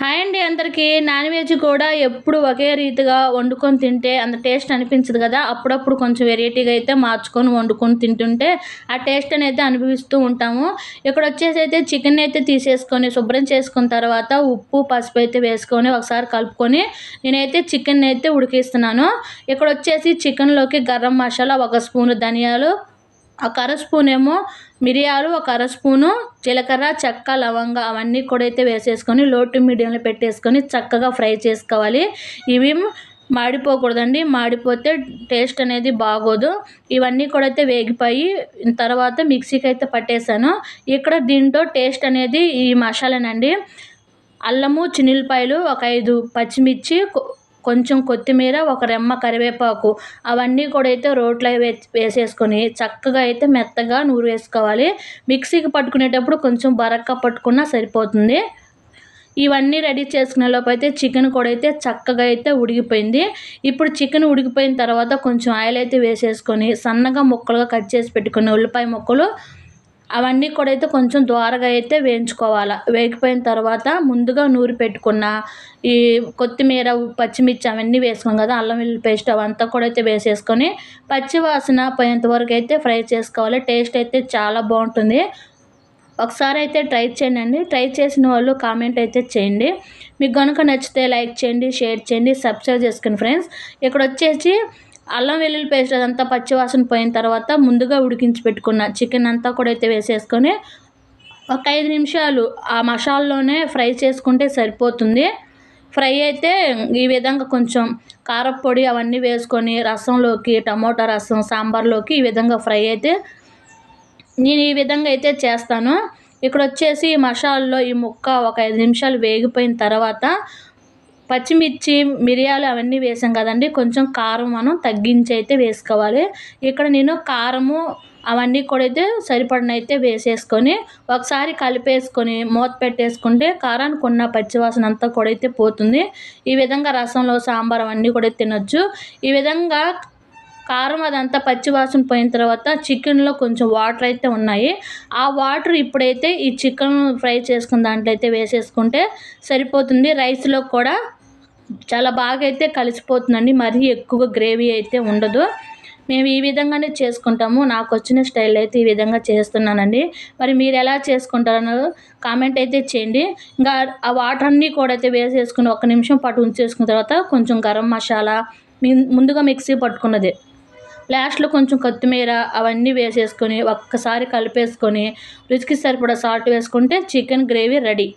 Hi అండి అందరికీ. Non veg కూడా ఎప్పుడు ఒకే రీతిగా వండుకొని తింటే అంత టేస్ట్ అనిపించదు కదా. అప్పుడప్పుడు కొంచెం వెరైటీగా అయితే మార్చుకొని వండుకొని తింటుంటే ఆ టేస్ట్ అనేది అనుభవిస్తూ ఉంటాము. ఇక్కడ వచ్చేసి అయితే చికెన్ అయితే తీసేసుకొని శుభ్రం చేసుకున్న తర్వాత ఉప్పు పసుపు అయితే వేసుకొని ఒకసారి కలుపుకొని నేనైతే చికెన్ అయితే ఉడికిస్తున్నాను. ఇక్కడ వచ్చేసి చికెన్లోకి గరం మసాలా ఒక స్పూన్ ధనియాలు ఒక అర స్పూన్ ఏమో మిరియాలు ఒక అర స్పూను జీలకర్ర చెక్క లవంగ అవన్నీ కూడా అయితే వేసేసుకొని లోటు మీడియంలో పెట్టేసుకొని చక్కగా ఫ్రై చేసుకోవాలి. ఇవి మాడిపోకూడదండి. మాడిపోతే టేస్ట్ అనేది బాగోదు. ఇవన్నీ కూడా అయితే వేగిపోయి తర్వాత మిక్సీకి అయితే పట్టేశాను ఇక్కడ దీంట్లో టేస్ట్ అనేది ఈ మసాలానండి. అల్లము చినిల్పాయలు ఒక ఐదు పచ్చిమిర్చి కొంచెం కొత్తిమీర ఒక రెమ్మ కరివేపాకు అవన్నీ కూడా అయితే రోట్లో వేసేసుకొని చక్కగా అయితే మెత్తగా నూరు వేసుకోవాలి. మిక్సీకి పట్టుకునేటప్పుడు కొంచెం బరక్క పట్టుకున్నా సరిపోతుంది. ఇవన్నీ రెడీ చేసుకునే లోపు అయితే చికెన్ కూడా అయితే చక్కగా అయితే ఉడికిపోయింది. ఇప్పుడు చికెన్ ఉడికిపోయిన తర్వాత కొంచెం ఆయిల్ అయితే వేసేసుకొని సన్నగా ముక్కలుగా కట్ చేసి పెట్టుకుని ఉల్లిపాయ ముక్కలు అవన్నీ కూడా అయితే కొంచెం ద్వారగా అయితే వేయించుకోవాలి. వేగిపోయిన తర్వాత ముందుగా నూరి పెట్టుకున్న ఈ కొత్తిమీర పచ్చిమిర్చి అవన్నీ వేసుకున్నాం కదా అల్లం వెల్లుల్లి పేస్ట్ అవంతా కూడా అయితే వేసేసుకొని పచ్చివాసన పోయేంత వరకు అయితే ఫ్రై చేసుకోవాలి. టేస్ట్ అయితే చాలా బాగుంటుంది. ఒకసారి అయితే ట్రై చేయండి ట్రై చేసిన వాళ్ళు కామెంట్ అయితే చేయండి. మీకు కనుక నచ్చితే లైక్ చేయండి షేర్ చేయండి సబ్స్క్రైబ్ చేసుకోండి ఫ్రెండ్స్. ఇక్కడ వచ్చేసి అల్లం వెల్లుల్లి పేస్ట్ అదంతా పచ్చివాసన పోయిన తర్వాత ముందుగా ఉడికించి పెట్టుకున్న చికెన్ అంతా కూడా అయితే వేసేసుకొని ఒక ఐదు నిమిషాలు ఆ మసాలాలోనే ఫ్రై చేసుకుంటే సరిపోతుంది. ఫ్రై అయితే ఈ విధంగా కొంచెం కారపొడి అవన్నీ వేసుకొని రసంలోకి టమోటా రసం సాంబార్లోకి ఈ విధంగా ఫ్రై అయితే నేను ఈ విధంగా అయితే చేస్తాను. ఇక్కడ వచ్చేసి మసాలలో ఈ ముక్క ఒక ఐదు నిమిషాలు వేగిపోయిన తర్వాత పచ్చిమిర్చి మిరియాలు అవన్నీ వేసాం కదండి. కొంచెం కారం మనం తగ్గించి అయితే వేసుకోవాలి. ఇక్కడ నేను కారము అవన్నీ కూడా అయితే సరిపడినైతే వేసేసుకొని ఒకసారి కలిపేసుకొని మూత పెట్టేసుకుంటే కారానికి ఉన్న పచ్చివాసన అంతా కూడా అయితే పోతుంది. ఈ విధంగా రసంలో సాంబార్ అవన్నీ కూడా తినొచ్చు. ఈ విధంగా కారం అదంతా పచ్చివాసన పోయిన తర్వాత చికెన్లో కొంచెం వాటర్ అయితే ఉన్నాయి. ఆ వాటర్ ఇప్పుడైతే ఈ చికెన్ ఫ్రై చేసుకున్న దాంట్లో అయితే వేసేసుకుంటే సరిపోతుంది. రైస్లో కూడా చాలా బాగా అయితే కలిసిపోతుందండి. మరీ ఎక్కువ గ్రేవీ అయితే ఉండదు. మేము ఈ విధంగానే చేసుకుంటాము. నాకు వచ్చిన స్టైల్ అయితే ఈ విధంగా చేస్తున్నానండి. మరి మీరు ఎలా చేసుకుంటారో కామెంట్ అయితే చేయండి. ఇంకా ఆ వాటర్ అన్నీ కూడా అయితే వేసేసుకుని ఒక నిమిషం పాటు ఉంచేసుకున్న తర్వాత కొంచెం గరం మసాలా ముందుగా మిక్సీ పట్టుకున్నది. లాస్ట్లో కొంచెం కొత్తిమీర అవన్నీ వేసేసుకొని ఒక్కసారి కలిపేసుకొని రుచికి సరిపడా సాల్ట్ వేసుకుంటే చికెన్ గ్రేవీ రెడీ.